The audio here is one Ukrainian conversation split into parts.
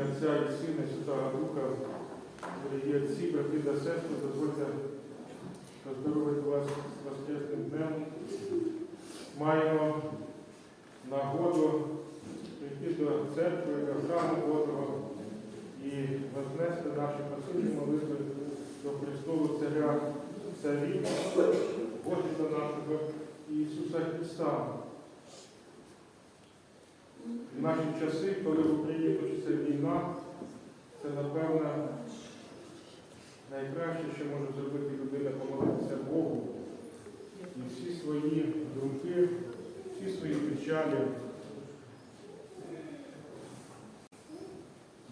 ім'я Отця і Сина, Святого Духа, дорогі отці, брати та сестри, дозвольте поздоровити вас з Воскресним днем. Маємо нагоду прийти до церкви, до храму Божого і вознести наші посильні молитви до Христового Царя, Царів, Господа нашого Ісуса Христа. В наші часи, коли в Україні почнеться війна, це, напевно, найкраще, що може зробити людина, помолитися Богу і всі свої думки, всі свої печалі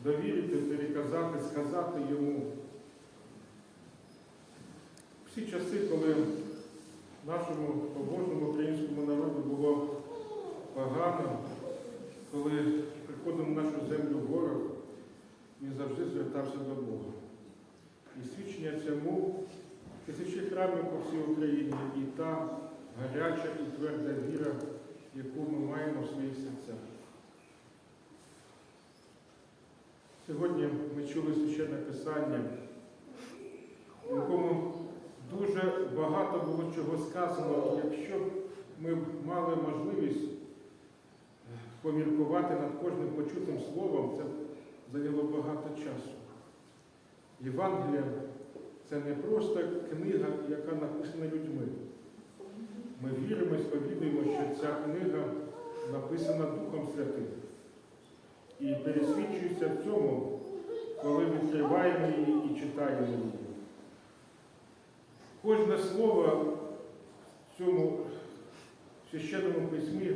довірити, переказати, сказати йому. Всі часи, коли нашому побожному українському народу було погано, коли приходив на нашу землю ворог, він завжди звертався до Бога. І свідчення цьому тисячі храмів по всій Україні і та гаряча і тверда віра, яку ми маємо в своїх серцях. Сьогодні ми чули священне писання, в якому дуже багато було чого сказано, якщо ми мали можливість поміркувати над кожним почутим словом, це зайняло багато часу. Євангелія це не просто книга, яка написана людьми. Ми віримо і сповідуємо, що ця книга написана Духом Святим. І пересвідчується в цьому, коли відкриваємо її і читаємо її. Кожне слово в цьому священному письмі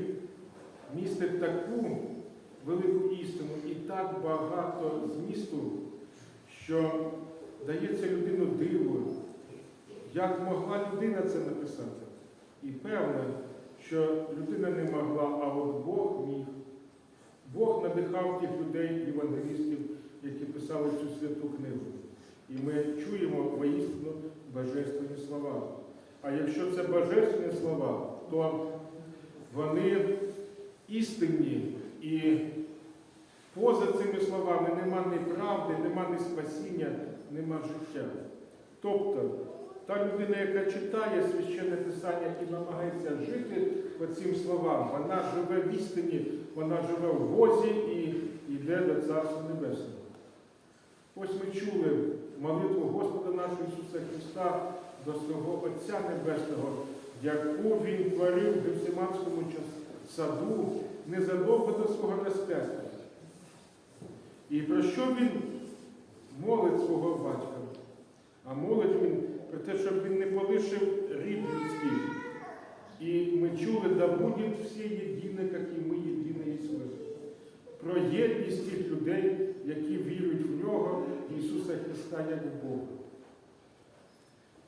містить таку велику істину і так багато змісту, що дається людину диву, як могла людина це написати. І певне, що людина не могла, а от Бог міг. Бог надихав тих людей, євангелістів, які писали цю святу книгу. І ми чуємо воістину божественні слова. А якщо це божественні слова, то вони істинні і поза цими словами нема ні правди, нема ні спасіння, нема життя. Тобто та людина, яка читає священне писання і намагається жити по цим словам, вона живе в істині, вона живе в Бозі і йде до Царства Небесного. Ось ми чули молитву Господа нашого Ісуса Христа до свого Отця Небесного, яку Він творив в Гефсиманському саду незадовго до свого розп'яття. І про що він молить свого батька? А молить він про те, щоб він не полишив рід людський. І ми чули, да будуть всі єдині, як і ми єдині Ісус. Про єдність тих людей, які вірують в Нього, Ісуса Христа, як Бога.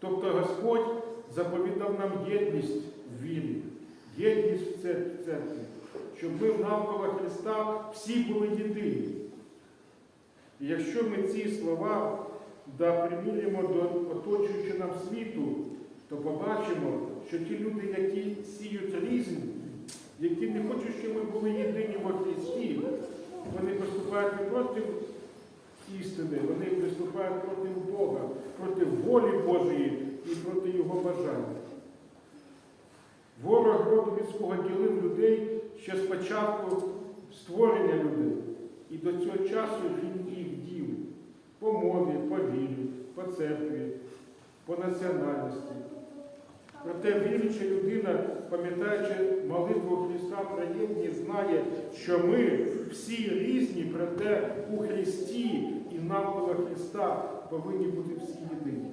Тобто Господь заповідав нам єдність в вірі, єдність в церкві, щоб ми навколо Христа всі були єдині. І якщо ми ці слова да приміряємо до оточуючого нам світу, то побачимо, що ті люди, які сіють різні, які не хочуть, щоб ми були єдині во Христі, вони поступають не проти істини, вони приступають проти Бога, проти волі Божої і проти Його бажання. Ворог роду людського ділив людей ще з початку створення людей. І до цього часу він їх дів по мові, по вірі, по церкві, по національності. Проте віруюча людина, пам'ятаючи молитву Христа про єдність, знає, що ми всі різні, проте у Христі і навколо Христа повинні бути всі єдині.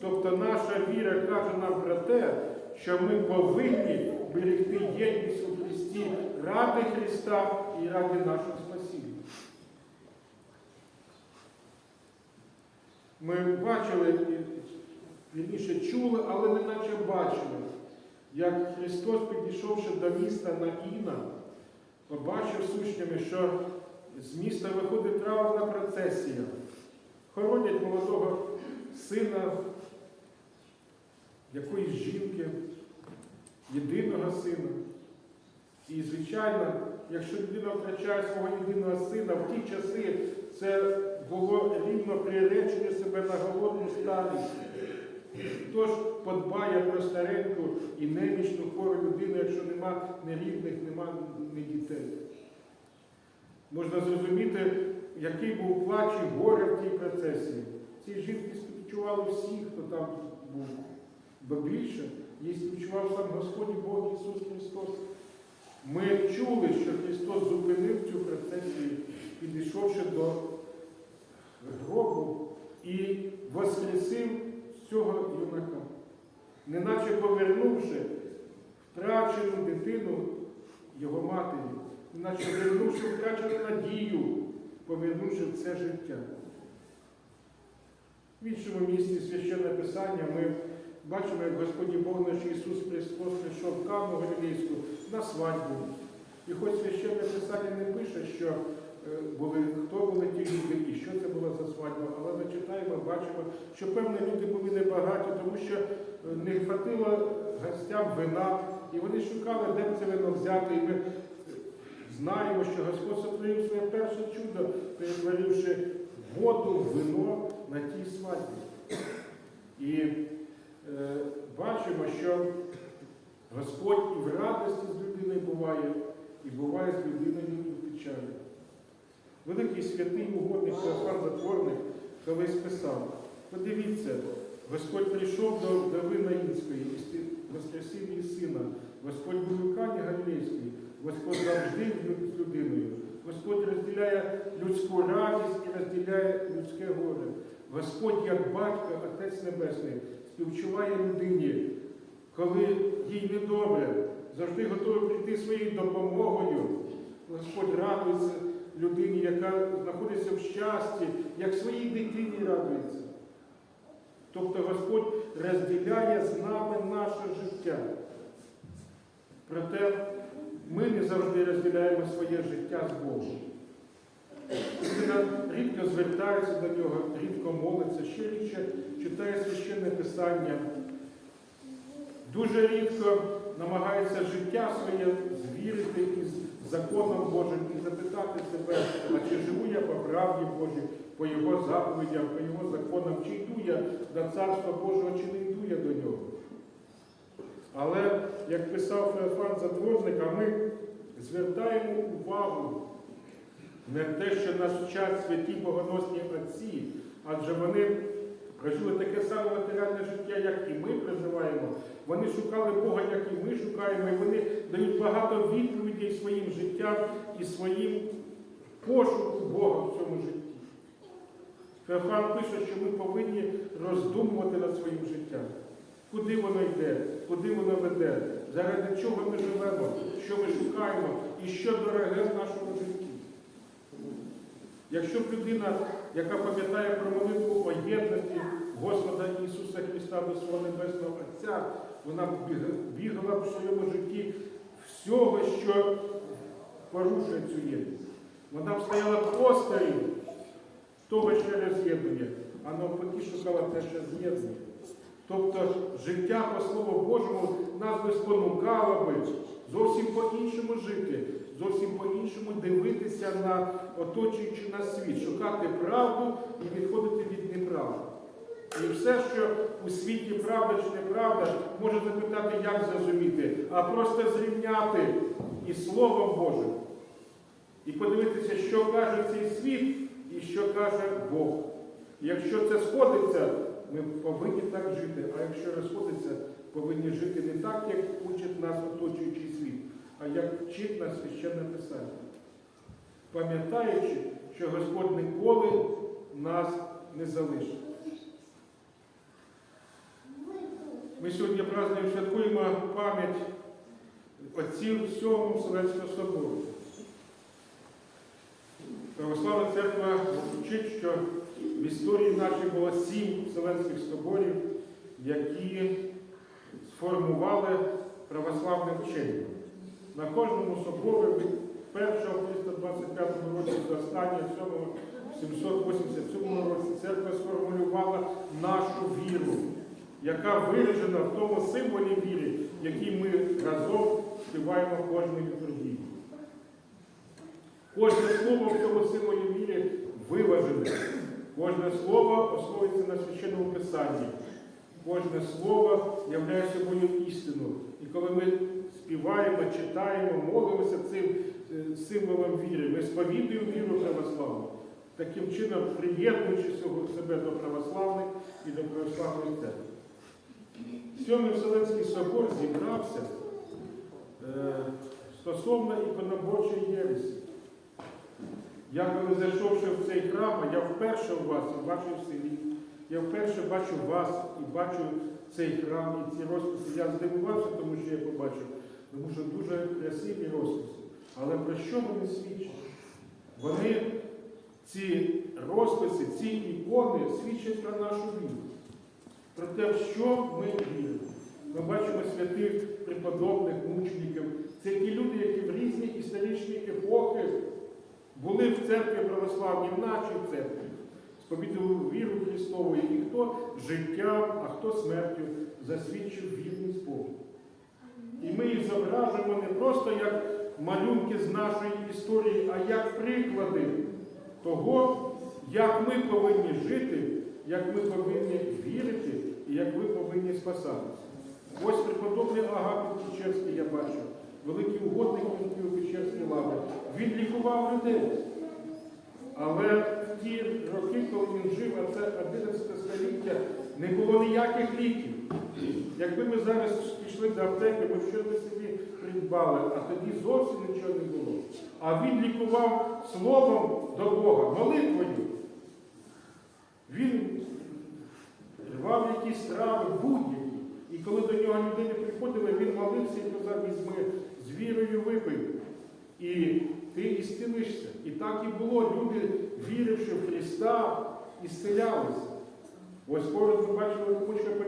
Тобто наша віра каже нам про те, що ми повинні берегти єдність у Христі ради Христа і ради нашого спасіння. Ми бачили, вірніше чули, але не наче бачили, як Христос, підійшовши до міста Наїна, побачив з учнями, що з міста виходить травна процесія. Хоронять молодого сина якоїсь жінки, єдиного сина. І, звичайно, якщо людина втрачає свого єдиного сина, в ті часи це було рівно приречення себе на голодну старість. Хто ж подбає про стареньку і немічну хвору людину, якщо нема ні рідних, нема ні дітей? Можна зрозуміти, який був плач і горе в тій процесії. Ці жінки співчували всі, хто там був. Бо більше її співчував сам Господь Бог Ісус Христос. Ми чули, що Христос зупинив цю процесію, підійшовши до гробу і воскресив цього юнака, неначе повернувши втрачену дитину його матері, неначе повернувши втрачену надію, повернувши це життя. В іншому місці священне Писання ми бачимо, як Господь Бог наш Ісус Христос прийшов в Кану Галілейську на свадьбу. І хоч священне Писання не пише, що е, були, хто були ті люди і що це була за свадьба, але ми читаємо, бачимо, що певні люди були небагаті, тому що е, не хватило гостям вина, і вони шукали, де б це вино взяти. І ми е, знаємо, що Господь сотворив своє перше чудо, перетворивши воду вино на тій свадьбі. І бачимо, що Господь і в радості з людиною буває, і буває з людиною і в печалі. Великий святий угодник Феофан Затворник колись писав, подивіться, Господь прийшов до Вдови Наїнської її сина. Господь був у Кані Галілейській, Господь завжди з людиною. Господь розділяє людську радість і розділяє людське горе. Господь, як батько, Отець Небесний, співчуває людині, коли їй недобре, завжди готовий прийти своєю допомогою. Господь радується людині, яка знаходиться в щасті, як своїй дитині радується. Тобто Господь розділяє з нами наше життя. Проте ми не завжди розділяємо своє життя з Богом. Людина рідко звертається до нього, рідко молиться, ще рідше читає священне писання. Дуже рідко намагається життя своє звірити із законом Божим і запитати себе, а чи живу я по правді Божій, по Його заповідям, по Його законам, чи йду я до Царства Божого, чи не йду я до нього. Але, як писав Феофан Затворник, а ми звертаємо увагу не те, що нас вчать святі богоносні отці, адже вони прожили таке саме матеріальне життя, як і ми проживаємо. Вони шукали Бога, як і ми шукаємо, і вони дають багато відповідей своїм життям і своїм пошуку Бога в цьому житті. Феофан пише, що ми повинні роздумувати над своїм життям. Куди воно йде, куди воно веде, заради чого ми живемо, що ми шукаємо і що дороге в нашому житті. Якщо б людина, яка пам'ятає про молитву о єдності Господа Ісуса Христа до свого Небесного Отця, вона бігала в своєму житті всього, що порушує цю єдність. Вона стояла постарі того, що роз'єднує, а навпаки шукала те, що з'єднує. Тобто життя по Слову Божому нас би спонукало би зовсім по-іншому жити, зовсім по-іншому дивитися на оточуючий нас світ, шукати правду і відходити від неправди. І все, що у світі правда чи неправда, може запитати, як зрозуміти, а просто зрівняти із Словом Божим. І подивитися, що каже цей світ і що каже Бог. І якщо це сходиться, ми повинні так жити, а якщо розходиться, повинні жити не так, як учить нас оточуючий світ, а як вчить нас священне писання. Пам'ятаючи, що Господь ніколи нас не залишить. Ми сьогодні празднуємо, святкуємо пам'ять отців Сьомого Вселенського собору. Православна церква вчить, що в історії нашій було сім Вселенських соборів, які сформували православне вчення. На кожному соборі від першого в 325 році до останнього сьомого в 787 році церква сформулювала нашу віру, яка виражена в тому символі віри, який ми разом співаємо кожної літургії. Кожне слово в цьому символі віри виважене. Кожне слово основується на священному писанні. Кожне слово являє собою істину. І коли ми співаємо, читаємо, молимося цим е, символом віри, ми сповідуємо віру православну, таким чином приєднуючи себе до православних і до православної церкви. Сьомий Вселенський собор зібрався е, стосовно іконоборчої єресі. Я коли зайшовши в цей храм, я вперше у вас і бачу в селі, я вперше бачу вас і бачу цей храм і ці розписи. Я здивувався, тому що я побачив, тому що дуже красиві розписи. Але про що вони свідчать? Вони, ці розписи, ці ікони свідчать про нашу віру, про те, в що ми віримо. Ми бачимо святих преподобних мучеників. Це ті люди, які в різні історичні епохи були в церкві православній, в нашій церкві, сповідували віру Христову, і хто життям, а хто смертю засвідчив вірність Богу. І ми їх зображуємо не просто як малюнки з нашої історії, а як приклади того, як ми повинні жити, як ми повинні вірити і як ми повинні спасатися. Ось преподобний Агапит Печерський я бачу, великий угодник Київ Печерської лави. Він лікував людей. Але в ті роки, коли він жив, а це 11 століття, не було ніяких ліків. Якби ми зараз пішли до аптеки, ми щось собі придбали, а тоді зовсім нічого не було. А він лікував словом до Бога, молитвою. Він рвав якісь трави, будь-які. І коли до нього людини приходили, він молився і казав, візьми, з вірою випий. І ти ісцілишся. І так і було. Люди, віривши в Христа, ісцелялися. Ось поруч ми Пантелеймона, який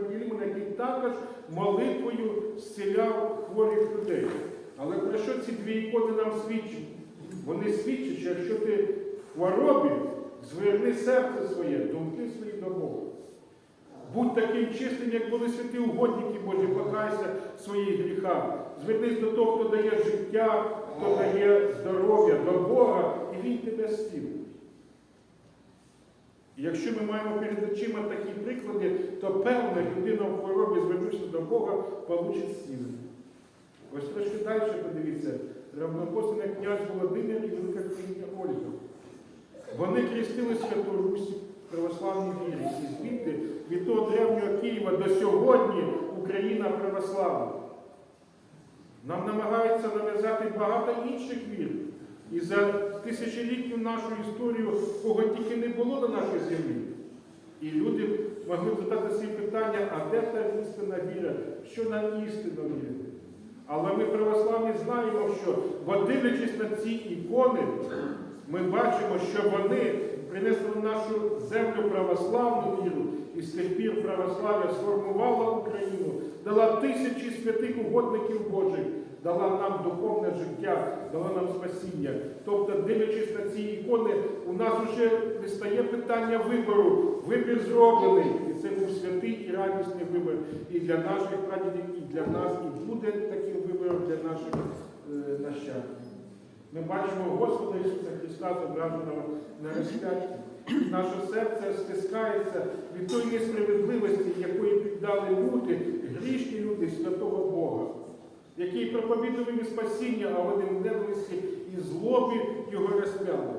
також молитвою зціляв хворих людей. Але про що ці дві ікони нам свідчать? Вони свідчать, що якщо ти в хворобі, зверни серце своє, думки свої до Бога. Будь таким чистим, як були святі угодники Божі, покайся своїх гріхах. Звернись до того, хто дає життя, хто дає здоров'я до Бога, і Він тебе зцілить. Якщо ми маємо перед очима такі приклади, то певна людина в хворобі, звернувшись до Бога, получить зцілення. Ось трошки далі подивіться, равнопостане князь Володимир і велика княгиня Ольга. Вони хрестили Святу Русь православній вірі. І звідти від того древнього Києва до сьогодні Україна православна. Нам намагаються нав'язати багато інших вір. І за тисячоліттю нашу історію, кого тільки не було на нашій землі. І люди могли задати собі питання, а де та істинна віра? Що нам істинно вірити? Але ми православні знаємо, що дивлячись на ці ікони, ми бачимо, що вони принесли в нашу землю православну віру, і з тих пір православ'я сформувала Україну, дала тисячі святих угодників Божих, дала нам духовне життя, дала нам спасіння. Тобто, дивлячись на ці ікони, у нас вже не стає питання вибору. Вибір зроблений. І це був святий і радісний вибір і для наших прадідів, і для нас, і буде таким вибором для наших е, нащадків. Ми бачимо Господа Ісуса Христа, зображеного на розп'ятті. Наше серце стискається від тої несправедливості, якої піддали люди, грішні люди святого Бога, які проповідували їм спасіння, а вони в ненависті і злобі його розп'яли.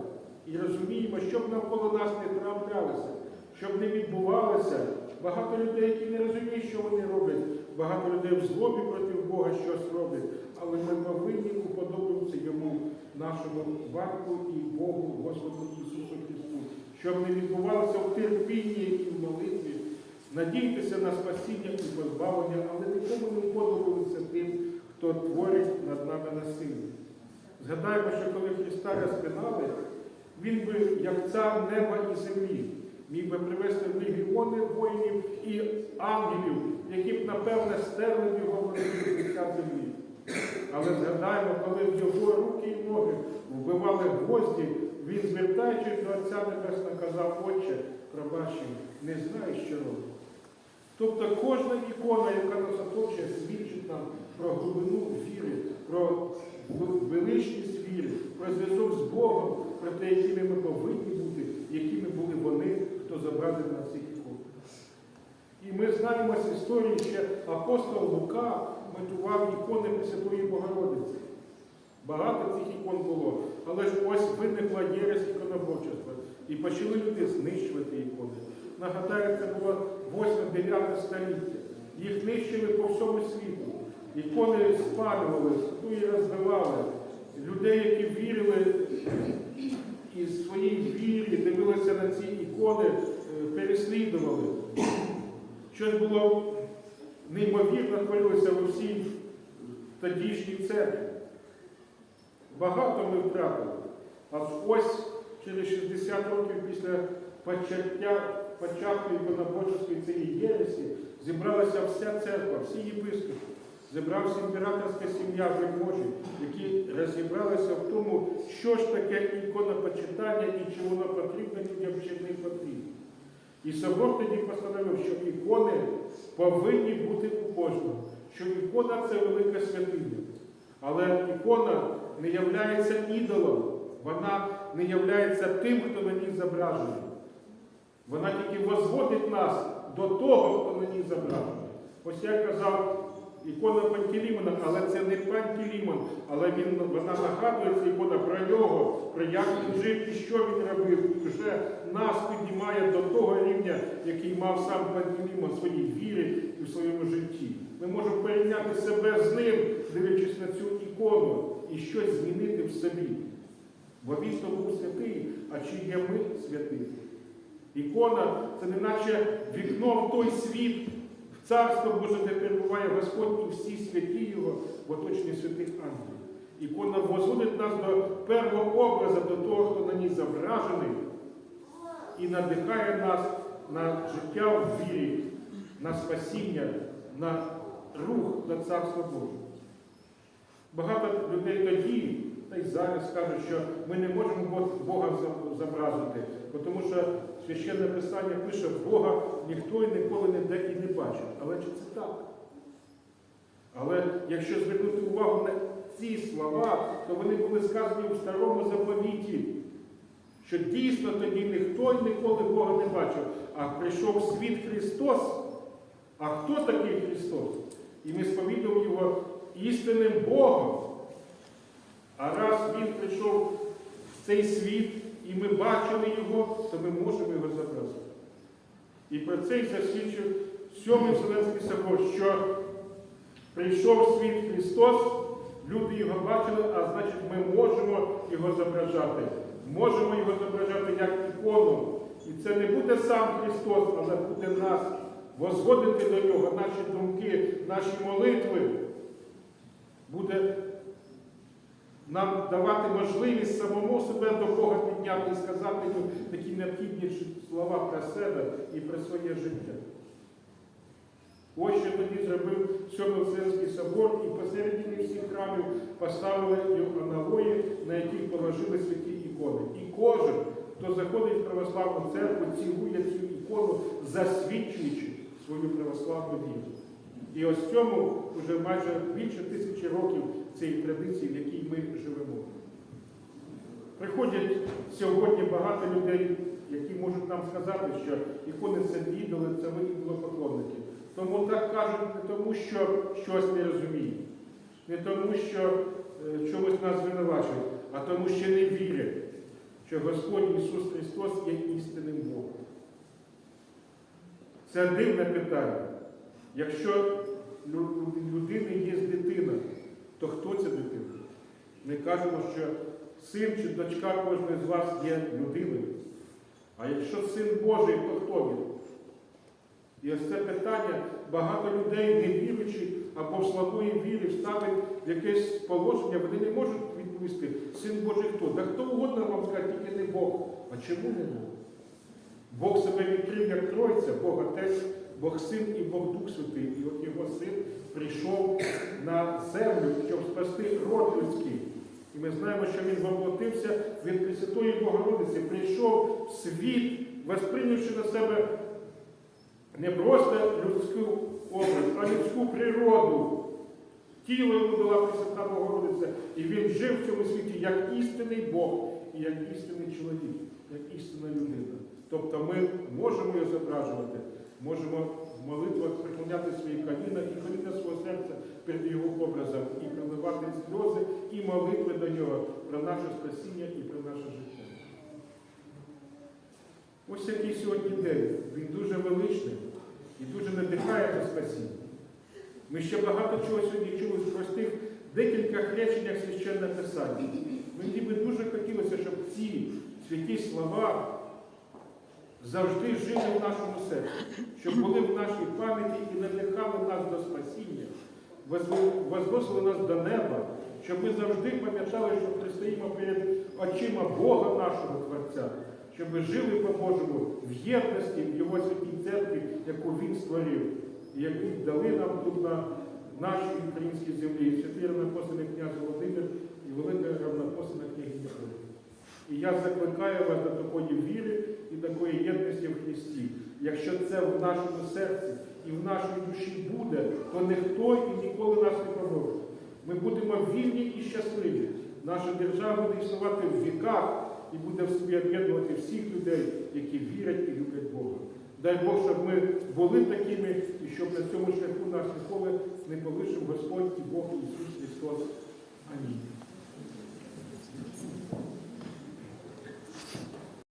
І розуміємо, щоб навколо нас не траплялося, щоб не відбувалося. Багато людей, які не розуміють, що вони роблять, багато людей в злобі проти Бога щось роблять, але ми повинні уподобатися йому, нашому батьку і Богу, Господу Ісусу Христу, щоб не відбувалося в терпінні і в молитві, надійтеся на спасіння і позбавлення, але нікому не уподобалися тим, хто творить над нами насилля. Згадаємо, що коли Христа розпинали, Він би, як цар неба і землі, міг би привести легіони воїнів і ангелів, які б, напевне, стерли його великі життя землі. Але згадаємо, коли в його руки і ноги вбивали гвозді, він, звертаючись до Отця Небесного, казав, Отче, пробач їм, не знаю, що робить. Тобто кожна ікона, яка нас оточує, свідчить нам про глибину віри, про величність віри. про зв'язок з Богом, про те, якими ми повинні бути, якими були вони, хто зображений на цих іконах. І ми знаємо з історії, що апостол Лука метував ікони Пресвятої Богородиці. Багато цих ікон було. Але ж ось виникла єресь іконоборчества. І почали люди знищувати ікони. Нагадаю, це було 8-9 століття. Їх нищили по всьому світу. Ікони спалювали, статуї розбивали. Людей, які вірили і своїй вірі дивилися на ці ікони, е, переслідували. Щось було неймовірно творилося в усій тодішній церкві. Багато ми втратили. А ось через 60 років після початку іконоборчої цієї єресі зібралася вся церква, всі єпископи, зібрався імператорська сім'я вельможі, які розібралися в тому, що ж таке іконопочитання і чи воно потрібно людям, чи не потрібно. І собор тоді постановив, що ікони повинні бути у кожного, що ікона це велика святиня. Але ікона не являється ідолом, вона не являється тим, хто на ній зображений. Вона тільки возводить нас до того, хто на ній зображений. Ось я казав, ікона Пантелеймона, але це не Пантелеймон, але він, вона нагадує ця ікона про нього, про як він жив і що він робив. І вже нас піднімає до того рівня, який мав сам Пантелеймон в своїй вірі і в своєму житті. Ми можемо порівняти себе з ним, дивлячись на цю ікону, і щось змінити в собі. Бо він був святий, а чи є ми святий? Ікона це не наче вікно в той світ, царство Боже, де перебуває Господь і всі святі Його в оточенні святих ангелів. Ікона возводить нас до першого образу, до того, хто на ній зображений, і надихає нас на життя в вірі, на спасіння, на рух до Царства Божого. Багато людей тоді, та й зараз кажуть, що ми не можемо Бога зобразити, тому що священне писання пише, Бога ніхто і ніколи не і не бачив. Але чи це так? Але якщо звернути увагу на ці слова, то вони були сказані у старому заповіті, що дійсно тоді ніхто і ніколи Бога не бачив, а прийшов світ Христос. А хто такий Христос? І ми сповідуємо його істинним Богом. А раз Він прийшов в цей світ, і ми бачили його, то ми можемо його зобразити. І про це й засвідчив Сьомий Вселенський собор, що прийшов світ Христос, люди його бачили, а значить ми можемо його зображати. Можемо його зображати як ікону. І це не буде сам Христос, але буде нас возводити до нього наші думки, наші молитви. Буде нам давати можливість самому себе до Бога підняти і сказати йому такі необхідні слова про себе і про своє життя. Ось що тоді зробив Сьомий собор і посередині всіх храмів поставили аналої, на яких положили святі ікони. І кожен, хто заходить в православну церкву, цілує цю ікону, засвідчуючи свою православну віру. І ось цьому вже майже більше тисячі років цієї традиції, в якій ми живемо. Приходять сьогодні багато людей, які можуть нам сказати, що ікони це ідоли, це ви ідолопоклонники. Тому так кажуть не тому, що щось не розуміють, не тому, що е, чомусь нас звинувачують, а тому, що не вірять, що Господь Ісус Христос є істинним Богом. Це дивне питання. Якщо у людини є дитина, то хто ця дитина? Ми кажемо, що син чи дочка кожної з вас є людиною. А якщо син Божий, то хто він? І ось це питання багато людей, не віруючи або в слабої вірі, ставить в якесь положення, вони не можуть відповісти, син Божий хто? Да хто угодно вам скаже, тільки не Бог. А чому не Бог? Бог себе відкрив як Тройця, Бог Отець, Бог Син і Бог Дух Святий. І от його син прийшов на землю, щоб спасти род людський. І ми знаємо, що він воплотився від Пресвятої Богородиці, прийшов в світ, восприйнявши на себе не просто людську образ, а людську природу. тіло йому дала Пресвята Богородиця, і він жив в цьому світі як істинний Бог і як істинний чоловік, як істинна людина. Тобто ми можемо його зображувати, можемо в молитвах приклоняти свої коліна і коліна свого серця перед його образом, і приливати сльози, і молитви до нього про наше спасіння і про наше життя. Ось який сьогодні день. Він дуже величний і дуже надихає до спасіння. Ми ще багато чого сьогодні чули з простих декількох реченнях священного писання. Мені би дуже хотілося, щоб ці святі слова завжди жили в нашому серці, щоб були в нашій пам'яті і надихали нас до спасіння, возносили нас до неба, щоб ми завжди пам'ятали, що пристоїмо перед очима Бога нашого Творця, щоб ми жили по-божому в єдності в Його святій церкві, яку Він створив, і яку дали нам тут на нашій українській землі, святий равнопослений князь Володимир і велика равнопосленна княгиня Ольга. І я закликаю вас до такої віри і такої єдності в Христі. Якщо це в нашому серці і в нашій душі буде, то ніхто і ніколи нас не проборить. Ми будемо вільні і щасливі. Наша держава буде існувати в віках і буде в собі об'єднувати всіх людей, які вірять і люблять Бога. Дай Бог, щоб ми були такими, і щоб на цьому шляху нас ніколи не полишив Господь і Бог Ісус Христос. Амінь.